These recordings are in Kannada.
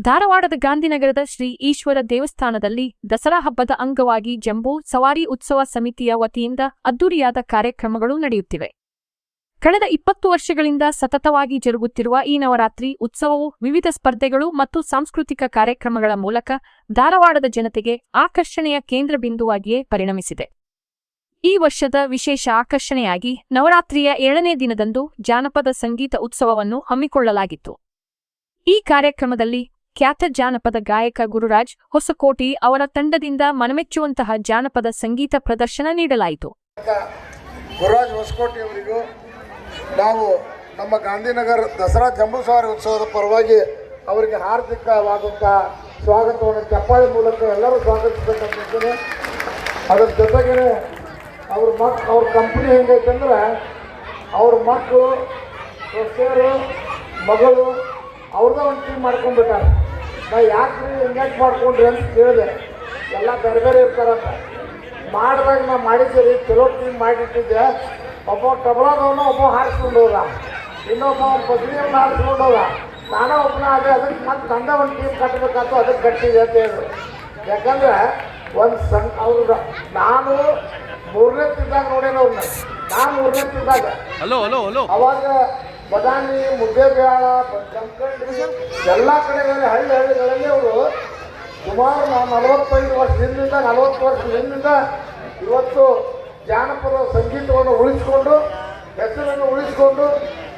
ಧಾರವಾಡದ ಗಾಂಧಿನಗರದ ಶ್ರೀ ಈಶ್ವರ ದೇವಸ್ಥಾನದಲ್ಲಿ ದಸರಾ ಹಬ್ಬದ ಅಂಗವಾಗಿ ಜಂಬೂ ಸವಾರಿ ಉತ್ಸವ ಸಮಿತಿಯ ವತಿಯಿಂದ ಅದ್ದೂರಿಯಾದ ಕಾರ್ಯಕ್ರಮಗಳು ನಡೆಯುತ್ತಿವೆ. ಕಳೆದ ಇಪ್ಪತ್ತು ವರ್ಷಗಳಿಂದ ಸತತವಾಗಿ ಜರುಗುತ್ತಿರುವ ಈ ನವರಾತ್ರಿ ಉತ್ಸವವು ವಿವಿಧ ಸ್ಪರ್ಧೆಗಳು ಮತ್ತು ಸಾಂಸ್ಕೃತಿಕ ಕಾರ್ಯಕ್ರಮಗಳ ಮೂಲಕ ಧಾರವಾಡದ ಜನತೆಗೆ ಆಕರ್ಷಣೆಯ ಕೇಂದ್ರ ಬಿಂದುವಾಗಿಯೇ ಪರಿಣಮಿಸಿದೆ. ಈ ವರ್ಷದ ವಿಶೇಷ ಆಕರ್ಷಣೆಯಾಗಿ ನವರಾತ್ರಿಯ ಏಳನೇ ದಿನದಂದು ಜಾನಪದ ಸಂಗೀತ ಉತ್ಸವವನ್ನು ಹಮ್ಮಿಕೊಳ್ಳಲಾಗಿತ್ತು. ಈ ಕಾರ್ಯಕ್ರಮದಲ್ಲಿ ಖ್ಯಾತ ಜಾನಪದ ಗಾಯಕ ಗುರುರಾಜ್ ಹೊಸಕೋಟಿ ಅವರ ತಂಡದಿಂದ ಮನಮೆಚ್ಚುವಂತಹ ಜಾನಪದ ಸಂಗೀತ ಪ್ರದರ್ಶನ ನೀಡಲಾಯಿತು. ಗುರುರಾಜ್ ಹೊಸಕೋಟಿ ಅವರಿಗೂ ನಾವು ನಮ್ಮ ಗಾಂಧಿನಗರ ದಸರಾ ಜಂಬೂ ಸವಾರಿ ಉತ್ಸವದ ಪರವಾಗಿ ಅವರಿಗೆ ಹಾರ್ದಿಕವಾದಂತಹ ಸ್ವಾಗತವನ್ನು ಚಪ್ಪಾಳೆ ಮೂಲಕ ಎಲ್ಲರೂ ಸ್ವಾಗತಿಸಬೇಕಂತಿದ್ದೇನೆ ಅದರ ಜೊತೆಗೆ ಅವ್ರ ಮಕ್, ಅವ್ರ ಕಂಪ್ನಿ ಹೆಂಗೈತಂದ್ರೆ ಅವ್ರ ಮಕ್ಕಳು, ಸೊಸೆಯರು, ಮಗಳು ಅವ್ರದ್ದ ಒಂದು ಟೀಮ್ ಮಾಡ್ಕೊಂಡ್ಬಿಟ್ಟಾರೆ. ನಾ ನೀವು ಹಿಂಗ್ಯಾಕೆ ಮಾಡ್ಕೊಂಡ್ರಿ ಅಂತ ಕೇಳಿದೆ. ಎಲ್ಲ ಬೇರೆ ಬೇರೆ ಇರ್ತಾರಂತ ಮಾಡಿದಾಗ ನಾ ಮಾಡಿದ್ದೀರಿ ಚಲೋ ಟೀಮ್ ಮಾಡಿಟ್ಟಿದ್ದೆ. ಒಬ್ಬ ಟಬಲಾದವನು ಒಬ್ಬ ಹಾರಿಸ್ಕೊಂಡು ಹೋದ ಇನ್ನೊಬ್ಬ ಬದ್ರಿಯನ್ನು ಹಾರಿಸ್ಕೊಂಡು ಹೋದ ನಾನೇ ಒಬ್ಬನ ಆದರೆ ಅದಕ್ಕೆ ಮತ್ತೆ ತಂದೆ ಒಂದು ಟೀಮ್ ಕಟ್ಟಬೇಕಾಯ್ತು ಅದಕ್ಕೆ ಕಟ್ಟಿದೆ ಅಂತ ಹೇಳಿದ್ರು. ಯಾಕಂದ್ರೆ ಒಂದು ಸಂ ಅವ್ರ ನಾನು ಮೂರನೇ ತಿದ್ದಾಗ ನೋಡೇನವ್ರನ್ನ ನಾನು ಮೂರನೇ ತಿದ್ದಾಗ ಅವಾಗ ಬದಾಮಿ ಮುದ್ದೇಬೇಳ ಜಮಖಂಡಿ ಎಲ್ಲ ಕಡೆಗಳಲ್ಲಿ ಹಳ್ಳಿ ಹಳ್ಳಿಗಳಲ್ಲಿ ಅವರು ಸುಮಾರು ನಾವು ನಲವತ್ತೈದು ವರ್ಷ ಹಿಂದಿಂದ ನಲವತ್ತು ವರ್ಷ ಹಿಂದಿಂದ ಇವತ್ತು ಜಾನಪದ ಸಂಗೀತವನ್ನು ಉಳಿಸ್ಕೊಂಡು ಹೆಸರನ್ನು ಉಳಿಸ್ಕೊಂಡು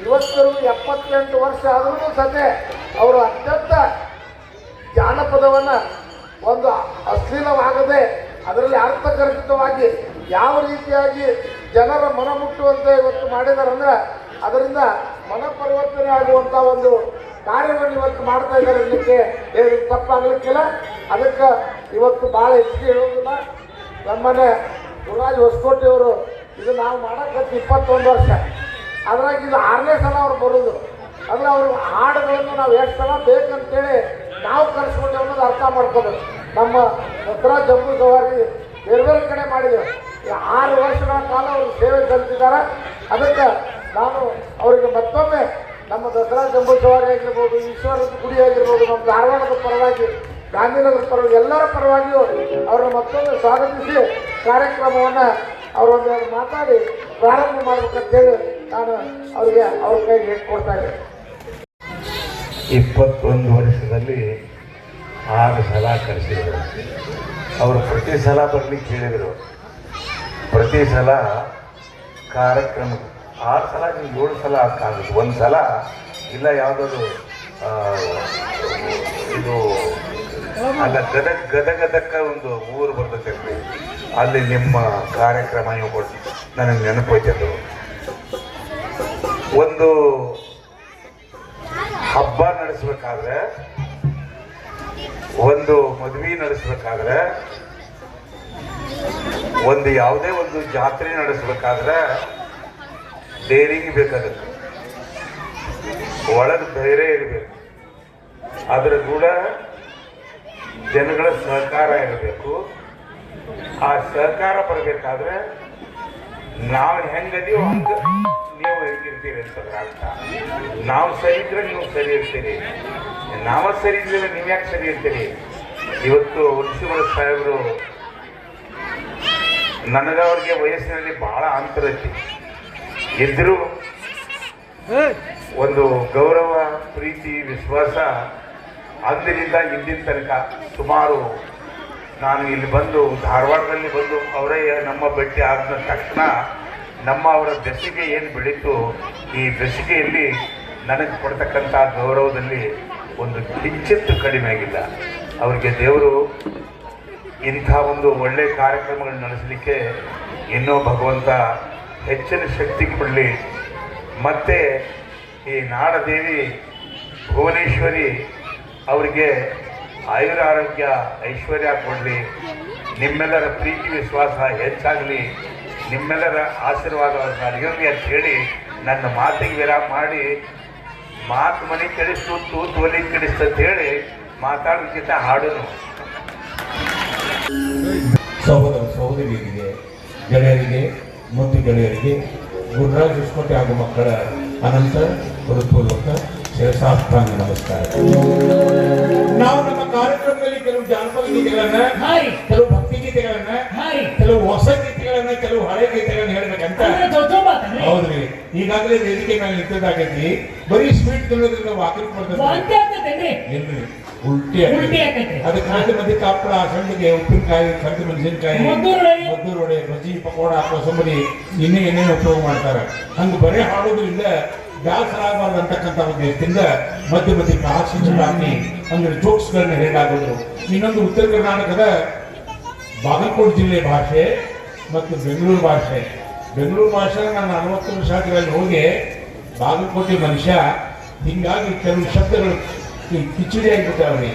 ಇವತ್ತರೆಗೂ ಎಪ್ಪತ್ತೆಂಟು ವರ್ಷ ಆದರೂ ಸದ್ಯ ಅವರು ಅತ್ಯಂತ ಜಾನಪದವನ್ನು ಒಂದು ಅಶ್ಲೀಲವಾಗದೆ ಅದರಲ್ಲಿ ಅರ್ಥಗರ್ಭಿತವಾಗಿ ಯಾವ ರೀತಿಯಾಗಿ ಜನರ ಮನ ಮುಟ್ಟುವಂತೆ ಇವತ್ತು ಮಾಡಿದಾರಂದ್ರೆ ಅದರಿಂದ ಮನ ಪರಿವರ್ತನೆ ಆಗುವಂಥ ಒಂದು ಕಾರ್ಯವನ್ನು ಇವತ್ತು ಮಾಡ್ತಾ ಇದ್ದಾರೆ ಅನ್ನಕ್ಕೆ ಏನು ತಪ್ಪಾಗಲಿಕ್ಕಿಲ್ಲ. ಅದಕ್ಕೆ ಇವತ್ತು ಭಾಳ ಹೆಚ್ಚಿಗೆ ಹೇಳೋದಿಲ್ಲ. ನಮ್ಮನೆ ಗುರುರಾಜ್ ಹೊಸಕೋಟೆಯವರು ಇದು ನಾವು ಮಾಡೋಕ್ಕಂತ ಇಪ್ಪತ್ತೊಂದು ವರ್ಷ. ಅದ್ರಾಗ ಇದು ಆರನೇ ಸಲ ಅವ್ರು ಬರೋದು. ಅಂದ್ರೆ ಅವರು ಹಾಡುಗಳನ್ನು ನಾವು ಎಷ್ಟು ಸಲ ಬೇಕಂತೇಳಿ ನಾವು ಕಲಿಸ್ಕೊಂಡು ಅನ್ನೋದು ಅರ್ಥ ಮಾಡ್ಕೋಬೇಕು. ನಮ್ಮ ದಸರಾ ಜಂಬೂ ಸವಾರಿ ಬೇರೆ ಬೇರೆ ಕಡೆ ಮಾಡಿದೆವು ಆರು ವರ್ಷಗಳ ಕಾಲ ಅವರು ಸೇವೆ ಸಲ್ಲಿಸಿದ್ದಾರೆ. ಅದಕ್ಕೆ ನಾನು ಅವರಿಗೆ ಮತ್ತೊಮ್ಮೆ ನಮ್ಮ ದಸರಾ ಜಂಬೂಸವಾರಿ ಆಗಿರ್ಬೋದು ಈಶ್ವರದ ಗುಡಿ ಆಗಿರ್ಬೋದು, ನಮ್ಮ ಧಾರವಾಡದ ಪರವಾಗಿ, ಗಾಂಧಿನಗರ ಪರವಾಗಿ, ಎಲ್ಲರ ಪರವಾಗಿಯೂ ಅವರನ್ನು ಮತ್ತೊಮ್ಮೆ ಸ್ವಾಗತಿಸಿ ಕಾರ್ಯಕ್ರಮವನ್ನು ಅವರೊಂದು ಮಾತಾಡಿ ಪ್ರಾರಂಭ ಮಾಡಬೇಕಂತೇಳಿ ನಾನು ಅವರಿಗೆ ಅವ್ರ ಕೈಗೆ ಹೇಳ್ಕೊಡ್ತಾ ಇದ್ದೆ ಇಪ್ಪತ್ತೊಂದು ವರ್ಷದಲ್ಲಿ ಆರು ಸಲ ಕರೆಸಿದರು. ಅವರು ಪ್ರತಿ ಸಲ ಬರಲಿಕ್ಕೆ ಹೇಳಿದರು. ಪ್ರತಿ ಸಲ ಕಾರ್ಯಕ್ರಮ ಆರು ಸಲ ನೀವು ಏಳು ಸಲ ಕಾಣಿಸ್ತು ಒಂದು ಸಲ ಇಲ್ಲ ಯಾವುದಾದ್ರು ಇದು, ಅಲ್ಲ ಗದಗ, ಗದಗದಕ್ಕ ಒಂದು ಊರು ಬರ್ತೈತೆ ಅಲ್ಲಿ. ನಿಮ್ಮ ಕಾರ್ಯಕ್ರಮ ನೀವು ನನಗೆ ನೆನಪೋಯ್ತದ್ದು ಒಂದು ಹಬ್ಬ ನಡೆಸ್ಬೇಕಾದ್ರೆ, ಒಂದು ಮದುವೆ ನಡೆಸ್ಬೇಕಾದ್ರೆ, ಒಂದು ಯಾವುದೇ ಒಂದು ಜಾತ್ರೆ ನಡೆಸಬೇಕಾದ್ರೆ ಡೇರಿಂಗ್ ಬೇಕಾಗುತ್ತೆ. ಒಳಗೆ ಧೈರ್ಯ ಇರಬೇಕು. ಅದರ ಕೂಡ ಜನಗಳ ಸಹಕಾರ ಇರಬೇಕು. ಆ ಸಹಕಾರ ಬರಬೇಕಾದ್ರೆ ನಾವು ಹೆಂಗದೀವೋ ಹಂಗೆ ನೀವು ಹೆಂಗಿರ್ತೀರಿ ಅಂತಂದ್ರೆ ಅರ್ಥ. ನಾವು ಸರಿ ಇದ್ರೆ ನೀವು ಸರಿ ಇರ್ತೀರಿ. ನಾವ ಸರಿ ಇದ್ರೆ ನೀವು ಯಾಕೆ ಸರಿ ಇರ್ತೀರಿ? ಇವತ್ತು ಹುಣಸಿಮರ ಸಾಹೇಬರು ನನಗವ್ರಿಗೆ ವಯಸ್ಸಿನಲ್ಲಿ ಬಹಳ ಅಂತರ ಐತಿ. ಇದ್ರೂ ಒಂದು ಗೌರವ ಪ್ರೀತಿ ವಿಶ್ವಾಸ ಅಂದಿನಿಂದ ಇಂದಿನ ತನಕ ಸುಮಾರು ನಾನು ಇಲ್ಲಿ ಬಂದು ಧಾರವಾಡದಲ್ಲಿ ಬಂದು ಅವರೇ ನಮ್ಮ ಭೇಟಿ ಆದ ತಕ್ಷಣ ನಮ್ಮ ಅವರ ಬೆಸಿಗೆ ಏನು ಬೆಳೀತು ಈ ಬೆಸಿಗೆಯಲ್ಲಿ ನನಗೆ ಕೊಡ್ತಕ್ಕಂಥ ಗೌರವದಲ್ಲಿ ಒಂದು ಕಿಂಚಿತ್ತು ಕಡಿಮೆ ಆಗಿಲ್ಲ. ಅವರಿಗೆ ದೇವರು ಇಂಥ ಒಂದು ಒಳ್ಳೆಯ ಕಾರ್ಯಕ್ರಮಗಳನ್ನು ನಡೆಸಲಿಕ್ಕೆ ಇನ್ನೂ ಭಗವಂತ ಹೆಚ್ಚಿನ ಶಕ್ತಿ ಕೊಡಲಿ. ಮತ್ತು ಈ ನಾಡದೇವಿ ಭುವನೇಶ್ವರಿ ಅವರಿಗೆ ಆಯುರ ಆರೋಗ್ಯ ಐಶ್ವರ್ಯ ಕೊಡಲಿ. ನಿಮ್ಮೆಲ್ಲರ ಪ್ರೀತಿ ವಿಶ್ವಾಸ ಹೆಚ್ಚಾಗಲಿ. ನಿಮ್ಮೆಲ್ಲರ ಆಶೀರ್ವಾದ ಅಡಿಯೋಗಿ ಅಂತ ಹೇಳಿ ನನ್ನ ಮಾತಿಗೆ ವಿರಾಮ ಮಾಡಿ. ಮಾತು ಮನೆ ಕೆಡಿಸ್ತು ಕೆಡಿಸ್ತು ಅಂತ ಹೇಳಿ ಮಾತಾಡೋಕ್ಕಿಂತ ಹಾಡೋನು. ಸಹೋದರ, ಸಹೋದರಿಯರಿಗೆ ಗೆಳೆಯರಿಗೆ ಮುದ್ದು ಗೆಳೆಯರಿಗೆ ಗುರುರಾಜ್ ಹೊಸಕೋಟೆ ಹಾಗೂ ಮಕ್ಕಳ ಅನಂತ ಹೃತ್ಪೂರ್ವಕ ಶಿರಸಾಷ್ಟಾಂಗ ನಮಸ್ಕಾರ. ಕಾರ್ಯಕ್ರಮದಲ್ಲಿ ಕೆಲವು ಜಾನಪದ ಗೀತೆಗಳನ್ನ ಕೆಲವು ಭಕ್ತಿ ಗೀತೆಗಳನ್ನ ಕೆಲವು ಹೊಸ ಗೀತೆಗಳನ್ನ ಕೆಲವು ಹಳೆ ಗೀತೆಗಳನ್ನ ಹೇಳ್ಬೇಕಂತ. ಹೌದ್ರಿ. ಈಗಾಗಲೇ ವೇದಿಕೆ ಮೇಲೆ ನಿಂತದಾಗೈತಿ ಬರೀ ಸ್ವೀಟ್ ತಿನ್ನೋದ್ರಿಂದ ವಾಕಿಂಗ್ ಮಾಡ್ತಾರೆ ಬರ್ತದೆ ಇಲ್ರಿ. ಉಲ್ಟಿ ಉಲ್ಟಿ. ಆಕೈತಿ. ಅದಕ್ಕೆ ಕಾಪಳ ಸಂಡಿಗೆ ಉಪ್ಪಿನಕಾಯಿ ಕಂದು ಮೆಣಸಿನಕಾಯಿ ಮದ್ದೂರು ವಡೆ ಬಜ್ಜಿ ಪಕೋಡ ಕೋಸಂಬರಿ ಇನ್ನೂ ಏನೇನು ಉಪಯೋಗ ಮಾಡ್ತಾರೆ ಹಂಗೆ ಬರೀ ಹಾಡೋದ್ರಿಂದ ಬ್ಯಾಸರಾಗಬಾರ್ದು ಅಂತಕ್ಕಂಥ ಉದ್ದೇಶದಿಂದ ಮಧ್ಯ ಮಧ್ಯ ಹಾಕಿ ಅಂದ್ರೆ ಜೋಕ್ಸ್ಗಳನ್ನ ಹೇಳಾಗೋದು ಇನ್ನೊಂದು ಉತ್ತರ ಕರ್ನಾಟಕದ ಬಾಗಲಕೋಟೆ ಜಿಲ್ಲೆ ಭಾಷೆ ಮತ್ತು ಬೆಂಗಳೂರು ಭಾಷೆ ಬೆಂಗಳೂರು ಭಾಷೆ ನಾನು ಅರವತ್ತು ವರ್ಷಗಳಲ್ಲಿ ಹೋಗಿ ಬಾಗಲಕೋಟೆ ಮನುಷ್ಯ ಹಿಂಗಾಗಿ ಕೆಲವು ಶಬ್ದಗಳು ಕಿಚಡಿ ಆಗಿಬಿಟ್ಟವ್ರಿ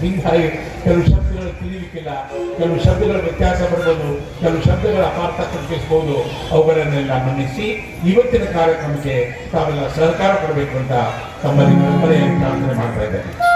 ಹಿಂಗಾಗಿ ಕೆಲವು ಶಬ್ದಗಳು ತಿಳಿಲಿಕ್ಕಿಲ್ಲ ಕೆಲವು ಶಬ್ದಗಳ ವ್ಯತ್ಯಾಸ ಬರ್ಬೋದು, ಕೆಲವು ಶಬ್ದಗಳ ಅಪಾರ್ಥ ಕಲ್ಪಿಸ್ಬೋದು ಅವುಗಳನ್ನೆಲ್ಲ ಮನ್ನಿಸಿ ಇವತ್ತಿನ ಕಾರ್ಯಕ್ರಮಕ್ಕೆ ತಾವೆಲ್ಲ ಸಹಕಾರ ಕೊಡಬೇಕು ಅಂತ ತಮ್ಮಲ್ಲಿ ಕಲ್ಪನೆಯಲ್ಲಿ ಪ್ರಾರ್ಥನೆ ಮಾಡ್ತಾ ಇದ್ದೇನೆ.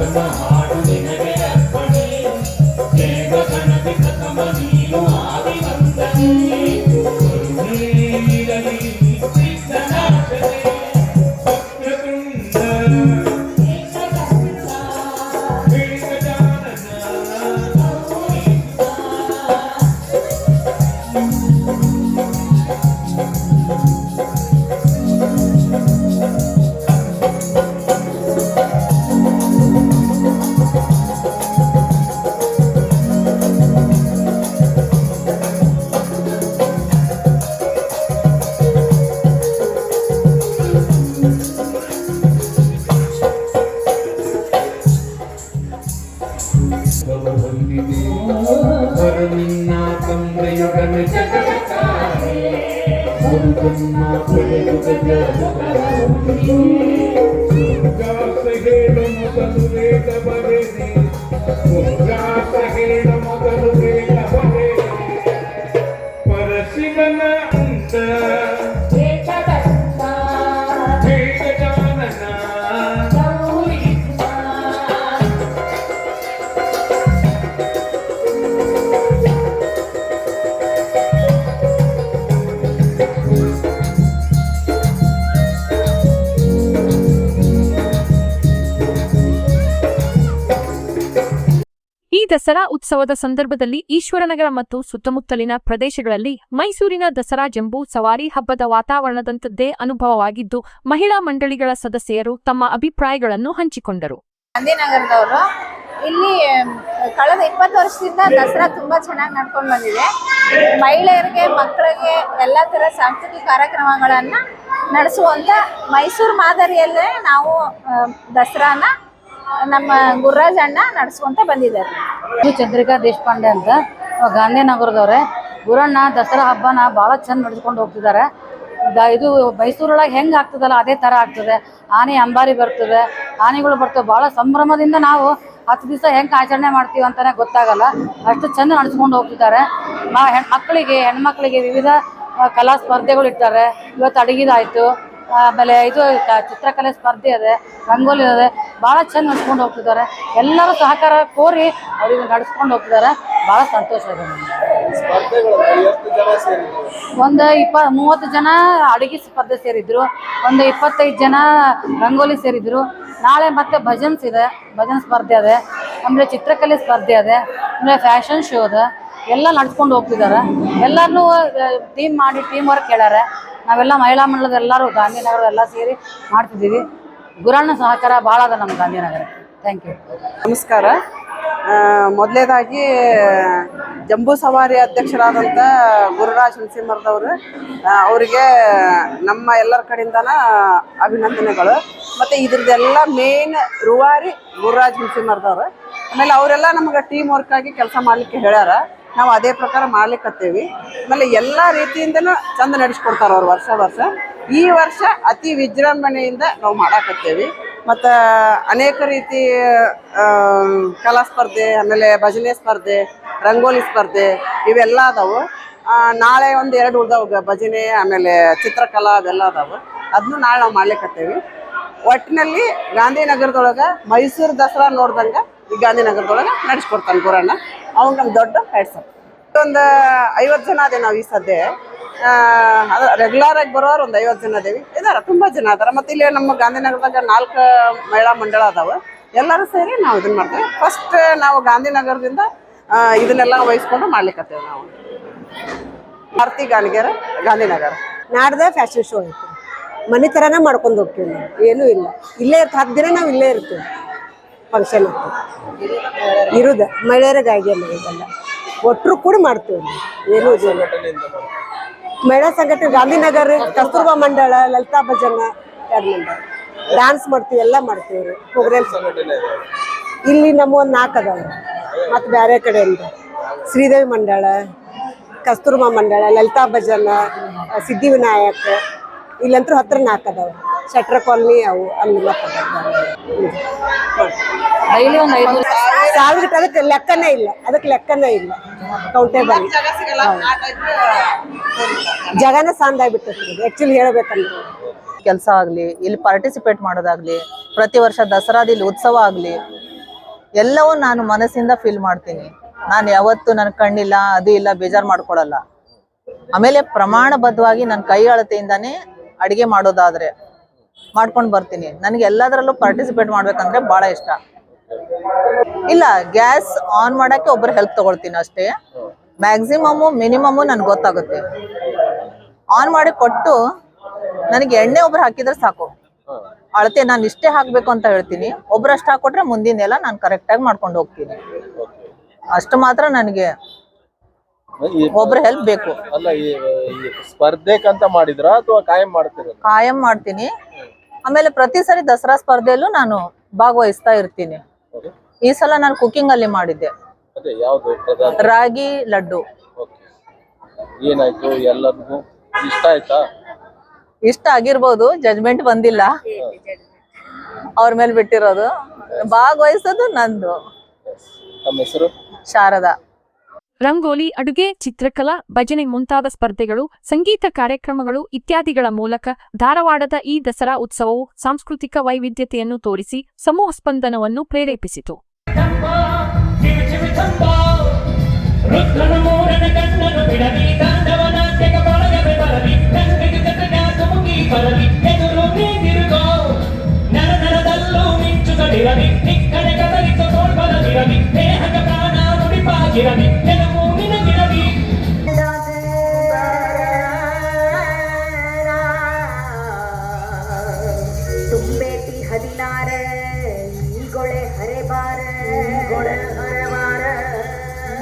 全办好 ಹೇಳು ದಸರಾ ಉತ್ಸವದ ಸಂದರ್ಭದಲ್ಲಿ ಈಶ್ವರನಗರ ಮತ್ತು ಸುತ್ತಮುತ್ತಲಿನ ಪ್ರದೇಶಗಳಲ್ಲಿ ಮೈಸೂರಿನ ದಸರಾ ಜಂಬೂ ಸವಾರಿ ಹಬ್ಬದ ವಾತಾವರಣದಂತದ್ದೇ ಅನುಭವವಾಗಿದ್ದು, ಮಹಿಳಾ ಮಂಡಳಿಗಳ ಸದಸ್ಯರು ತಮ್ಮ ಅಭಿಪ್ರಾಯಗಳನ್ನು ಹಂಚಿಕೊಂಡರು. ಗಾಂಧಿನಗರದವರು ಇಲ್ಲಿ ಕಳೆದ ಇಪ್ಪತ್ತು ವರ್ಷದಿಂದ ದಸರಾ ತುಂಬಾ ಚೆನ್ನಾಗಿ ನಡ್ಕೊಂಡು ಬಂದಿದೆ. ಮಹಿಳೆಯರಿಗೆ, ಮಕ್ಕಳಿಗೆ ಎಲ್ಲ ಥರ ಸಾಂಸ್ಕೃತಿಕ ಕಾರ್ಯಕ್ರಮಗಳನ್ನ ನಡೆಸುವಂತ ಮೈಸೂರು ಮಾದರಿಯಲ್ಲೇ ನಾವು ದಸರಾನ ನಮ್ಮ ಗುರ್ರಾಜ್ ಅಣ್ಣ ನಡೆಸ್ಕೊಂತ ಬಂದಿದ್ದಾರೆ. ಚಂದ್ರಿಕಾ ದೇಶಪಾಂಡೆ ಅಂತ ಗಾಂಧಿನಗರದವ್ರೆ. ಗುರಣ್ಣ ದಸರಾ ಹಬ್ಬನ ಭಾಳ ಚಂದ ನಡೆಸ್ಕೊಂಡು ಹೋಗ್ತಿದ್ದಾರೆ ಇದು ಮೈಸೂರೊಳಗೆ ಹೆಂಗೆ ಆಗ್ತದಲ್ಲ, ಅದೇ ಥರ ಆಗ್ತದೆ. ಆನೆ ಅಂಬಾರಿ ಬರ್ತದೆ. ಆನೆಗಳು ಬರ್ತವೆ. ಭಾಳ ಸಂಭ್ರಮದಿಂದ ನಾವು ಹತ್ತು ದಿವಸ ಹೆಂಗೆ ಆಚರಣೆ ಮಾಡ್ತೀವಿ ಅಂತಲೇ ಗೊತ್ತಾಗಲ್ಲ. ಅಷ್ಟು ಚಂದ ನಡೆಸ್ಕೊಂಡು ಹೋಗ್ತಿದ್ದಾರೆ ಮಕ್ಕಳಿಗೆ ಹೆಣ್ಮಕ್ಳಿಗೆ ವಿವಿಧ ಕಲಾ ಸ್ಪರ್ಧೆಗಳು ಇರ್ತಾರೆ ಇವತ್ತು ಅಡುಗೆದಾಯಿತು. ಆಮೇಲೆ ಇದು ಚಿತ್ರಕಲೆ ಸ್ಪರ್ಧೆ ಇದೆ ರಂಗೋಲಿ ಇದೆ ಭಾಳ ಚೆಂದ ನಡ್ಸ್ಕೊಂಡು ಹೋಗ್ತಿದ್ದಾರೆ. ಎಲ್ಲರೂ ಸಹಕಾರ ಕೋರಿ ಅವ್ರಿಗೆ ನಡ್ಸ್ಕೊಂಡು ಹೋಗ್ತಿದ್ದಾರೆ. ಭಾಳ ಸಂತೋಷ ಇದೆ ಒಂದು ಇಪ್ಪ, ಮೂವತ್ತು ಜನ ಅಡುಗೆ ಸ್ಪರ್ಧೆ ಸೇರಿದ್ರು. ಒಂದು ಇಪ್ಪತ್ತೈದು ಜನ ರಂಗೋಲಿ ಸೇರಿದ್ರು. ನಾಳೆ ಮತ್ತೆ ಭಜನ್ಸ್ ಇದೆ, ಭಜನ್ ಸ್ಪರ್ಧೆ ಇದೆ ಅಂದರೆ ಚಿತ್ರಕಲೆ ಸ್ಪರ್ಧೆ ಇದೆ ಅಂದರೆ ಫ್ಯಾಷನ್ ಶೋ ಇದೆ ಎಲ್ಲ ನಡ್ಸ್ಕೊಂಡು ಹೋಗ್ತಿದ್ದಾರೆ. ಎಲ್ಲರನ್ನೂ ಟೀಮ್ ಮಾಡಿ ಟೀಮ್ ವರ್ಕ್ ಹೇಳ್ಯಾರೆ ನಾವೆಲ್ಲ ಮಹಿಳಾ ಮಂಡಲದ ಎಲ್ಲರೂ ಗಾಂಧಿನಗರ ಎಲ್ಲ ಸೇರಿ ಮಾಡ್ತಿದ್ದೀವಿ. ಗುರಣ್ಣ ಸಹಕಾರ ಭಾಳ ಅದ ನಮ್ಮ ಗಾಂಧಿನಗರ. ಥ್ಯಾಂಕ್ ಯು ನಮಸ್ಕಾರ. ಮೊದಲೇದಾಗಿ ಜಂಬೂ ಸವಾರಿ ಅಧ್ಯಕ್ಷರಾದಂಥ ಗುರುರಾಜ್ ನರಸಿಂಹರದವರು ಅವರಿಗೆ ನಮ್ಮ ಎಲ್ಲರ ಕಡೆಯಿಂದನ ಅಭಿನಂದನೆಗಳು. ಮತ್ತು ಇದ್ರದ್ದೆಲ್ಲ ಮೇನ್ ರೂವಾರಿ ಗುರುರಾಜ್ ನರಸಿಂಹರದವ್ರು. ಆಮೇಲೆ ಅವರೆಲ್ಲ ನಮ್ಗೆ ಟೀಮ್ ವರ್ಕ್ ಆಗಿ ಕೆಲಸ ಮಾಡಲಿಕ್ಕೆ ಹೇಳ್ಯಾರ. ನಾವು ಅದೇ ಪ್ರಕಾರ ಮಾಡ್ಲಿಕ್ಕತ್ತೇವಿ ಆಮೇಲೆ ಎಲ್ಲ ರೀತಿಯಿಂದನೂ ಚಂದ ನಡೆಸ್ಕೊಡ್ತಾರೆ ಅವ್ರು ವರ್ಷ ವರ್ಷ. ಈ ವರ್ಷ ಅತಿ ವಿಜೃಂಭಣೆಯಿಂದ ನಾವು ಮಾಡಾಕತ್ತೇವಿ. ಮತ್ತು ಅನೇಕ ರೀತಿ ಕಲಾ ಸ್ಪರ್ಧೆ, ಆಮೇಲೆ ಭಜನೆ ಸ್ಪರ್ಧೆ, ರಂಗೋಲಿ ಸ್ಪರ್ಧೆ ಇವೆಲ್ಲ ಅದಾವು. ನಾಳೆ ಒಂದು ಎರಡು ಉಳ್ದಾವ ಭಜನೆ, ಆಮೇಲೆ ಚಿತ್ರಕಲಾ ಅವೆಲ್ಲ ಅದಾವು. ಅದನ್ನು ನಾಳೆ ನಾವು ಮಾಡ್ಲಿಕ್ಕತ್ತೇವಿ ಒಟ್ಟಿನಲ್ಲಿ ಗಾಂಧಿನಗರದೊಳಗೆ ಮೈಸೂರು ದಸರಾ ನೋಡ್ದಂಗೆ ಈ ಗಾಂಧಿನಗರದೊಳಗೆ ನಡೆಸ್ಕೊಡ್ತಾನೆ ಗುರಣ್ಣ ಅವ್ನು ನಮ್ಮ ದೊಡ್ಡ ಹೆಡ್ಸ್ ಒಂದು ಐವತ್ತು ಜನ ಅದೇ ನಾವು ಈ ಸದ್ಯ. ರೆಗ್ಯುಲರ್ ಆಗಿ ಬರೋರು ಒಂದು ಐವತ್ತು ಜನ ಅದೇವಿ. ಇದಾರ ತುಂಬ ಜನ ಅದಾರ ಮತ್ತು ಇಲ್ಲಿ ನಮ್ಮ ಗಾಂಧಿನಗರದಾಗ ನಾಲ್ಕು ಮಹಿಳಾ ಮಂಡಳ ಅದಾವೆ. ಎಲ್ಲರೂ ಸೇರಿ ನಾವು ಇದನ್ನ ಮಾಡ್ತೇವೆ. ಫಸ್ಟ್ ನಾವು ಗಾಂಧಿನಗರದಿಂದ ಇದನ್ನೆಲ್ಲ ವಹಿಸ್ಕೊಂಡು ಮಾಡ್ಲಿಕ್ಕತ್ತೇವೆ ನಾವು. ಭಾರತಿ ಗಾಂಧಿಗರ ಗಾಂಧಿನಗರ. ನಾಡ್ದೆ ಫ್ಯಾಷನ್ ಶೋ ಐತಿ. ಮನೆ ಥರನೇ ಮಾಡ್ಕೊಂಡು ಹೋಗ್ತೀವಿ ನಾವು. ಏನೂ ಇಲ್ಲ. ಇಲ್ಲೇ ಇರ್ತ ಹತ್ತು ದಿನ ನಾವು ಇಲ್ಲೇ ಇರ್ತೀವಿ. ಫಂಕ್ಷನ್ ಇರುದ. ಮಹಿಳೆಯರಿಗಾಗಿ ಅಲ್ಲ ಇದೆಲ್ಲ. ಒಟ್ಟರು ಕೂಡ ಮಾಡ್ತೇವೆ. ಏನೂ ಇದಿಲ್ಲ ಮಹಿಳಾ ಸಂಘಟನೆ ಗಾಂಧಿನಗರ, ಕಸ್ತೂರ್ಬಾ ಮಂಡಳ, ಲಲಿತಾ ಭಜನ, ಎರಡು ಡ್ಯಾನ್ಸ್ ಮಾಡ್ತೀವಿ, ಎಲ್ಲ ಮಾಡ್ತೀವಿ ರೀ. ಇಲ್ಲಿ ನಮ್ಮ ಒಂದು ನಾಲ್ಕು ಅದಾವ ಮತ್ತು ಬೇರೆ ಕಡೆಯಿಂದ ಶ್ರೀದೇವಿ ಮಂಡಳ, ಕಸ್ತೂರ್ಬಾ ಮಂಡಳ, ಲಲಿತಾ ಭಜನ ಸಿದ್ಧಿವಿನಾಯಕ ಇಲ್ಲಂತೂ ಹತ್ರ ನಾಲ್ಕು ಅದಾವ ಶಟ್ರ ಕಾಲನಿ ಅವು ಅಲ್ಲಿ ಡೈಲಿ ಒಂದು ಐದು ಸಾವಿರ ಅದಕ್ಕೆ ಲೆಕ್ಕನೇ ಇಲ್ಲ. ಅದಕ್ಕೆ ಲೆಕ್ಕನೇ ಇಲ್ಲ. ಕೌಂಟೇಬಲ್ ಜಾಗ ಸಿಗಲ್ಲ ಆ type ಜಗನ ಸಾಂದಾಗ್ಬಿಟ್ಟೈತಿ ಆ್ಯಕ್ಚುಲಿ ಹೇಳ್ಬೇಕಂದ್ರೆ. ಕೆಲಸ ಆಗಲಿ ಇಲ್ಲಿ ಪಾರ್ಟಿಸಿಪೇಟ್ ಮಾಡೋದಾಗ್ಲಿ ಪ್ರತಿ ವರ್ಷ ದಸರಾದ ಇಲ್ಲಿ ಉತ್ಸವ ಆಗಲಿ ಎಲ್ಲವೂ ನಾನು ಮನಸ್ಸಿಂದ ಫೀಲ್ ಮಾಡ್ತೀನಿ. ನಾನು ಯಾವತ್ತೂ ನನ್ನ ಕಣ್ಣಿಲ್ಲ ಅದು ಇಲ್ಲ ಬೇಜಾರು ಮಾಡ್ಕೊಳ್ಳಲ್ಲ ಆಮೇಲೆ ಪ್ರಮಾಣಬದ್ಧವಾಗಿ ನನ್ನ ಕೈ ಅಳತೆಯಿಂದಾನೇ ಅಡಿಗೆ ಮಾಡೋದಾದ್ರೆ ಮಾಡ್ಕೊಂಡು ಬರ್ತೀನಿ. ನನಗೆ ಎಲ್ಲದರಲ್ಲೂ ಪಾರ್ಟಿಸಿಪೇಟ್ ಮಾಡ್ಬೇಕಂದ್ರೆ ಬಹಳ ಇಷ್ಟ. ಇಲ್ಲ ಗ್ಯಾಸ್ ಆನ್ ಮಾಡಕ್ಕೆ ಒಬ್ಬರು ಹೆಲ್ಪ್ ತಗೊಳ್ತೀನಿ ಅಷ್ಟೇ. ಮ್ಯಾಕ್ಸಿಮಮ್ಮು ಮಿನಿಮಮ್ ನನ್ಗೆ ಗೊತ್ತಾಗುತ್ತೆ. ಆನ್ ಮಾಡಿ ಕೊಟ್ಟು ನನಗೆ ಎಣ್ಣೆ ಒಬ್ರು ಹಾಕಿದ್ರೆ ಸಾಕು. ಅಳತೆ ನಾನು ಇಷ್ಟೇ ಹಾಕ್ಬೇಕು ಅಂತ ಹೇಳ್ತೀನಿ. ಒಬ್ರಷ್ಟು ಹಾಕೊಟ್ರೆ ಮುಂದಿನೆಲ್ಲ ನಾನು ಕರೆಕ್ಟಾಗಿ ಮಾಡ್ಕೊಂಡು ಹೋಗ್ತೀನಿ. ಅಷ್ಟು ಮಾತ್ರ ನನಗೆ ಒಬ್ರ ಹೆಲ್ಪ್ ಬೇಕು. ಅಲ್ಲ ಈ ಈ ಸ್ಪರ್ಧೆಕಂತ ಮಾಡಿದ್ರ ಅಥವಾ ಕಾಯಂ ಮಾಡ್ತೀರ ಕಾಯಂ ಮಾಡ್ತೀನಿ. ಆಮೇಲೆ ಪ್ರತಿ ಸರಿ ದಸರಾ ಸ್ಪರ್ಧೆಯಲ್ಲೂ ನಾನು ಭಾಗವಹಿಸ್ತಾ ಇರ್ತೀನಿ. ಈ ಸಲ ನಾನು ಕುಕಿಂಗ್ ಅಲ್ಲಿ ಮಾಡಿದ್ದೆ. ಅದೇ ಯಾವ್ದು ಪ್ರಧಾನ ರಾಗಿ ಲಡ್ಡು. ಏನಾಯ್ತು? ಎಲ್ಲರಿಗೂ ಇಷ್ಟ ಆಯ್ತಾ? ಇಷ್ಟ ಆಗಿರ್ಬೋದು ಜಜ್ಮೆಂಟ್ ಬಂದಿಲ್ಲ. ಅವ್ರ ಮೇಲೆ ಬಿಟ್ಟಿರೋದು. ಭಾಗವಹಿಸೋದು ನಂದು. ತಮ್ಮ ಹೆಸರು? ಶಾರದಾ. ರಂಗೋಲಿ ಅಡುಗೆ ಚಿತ್ರಕಲಾ ಭಜನೆ ಮುಂತಾದ ಸ್ಪರ್ಧೆಗಳು ಸಂಗೀತ ಕಾರ್ಯಕ್ರಮಗಳು ಇತ್ಯಾದಿಗಳ ಮೂಲಕ ಧಾರವಾಡದ ಈ ದಸರಾ ಉತ್ಸವವು ಸಾಂಸ್ಕೃತಿಕ ವೈವಿಧ್ಯತೆಯನ್ನು ತೋರಿಸಿ ಸಮೂಹ ಸ್ಪಂದನವನ್ನು ಪ್ರೇರೇಪಿಸಿತು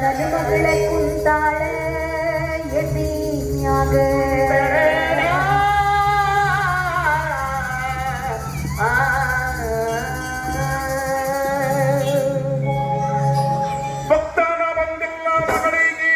ನನ್ನ ಮಗಳೇ ಕುಂತಾಳೆ ಎದಿನ್ಯಾಗ ಭಕ್ತನ ಬಂದಿಲ್ಲ ಮಗಳಿಗೆ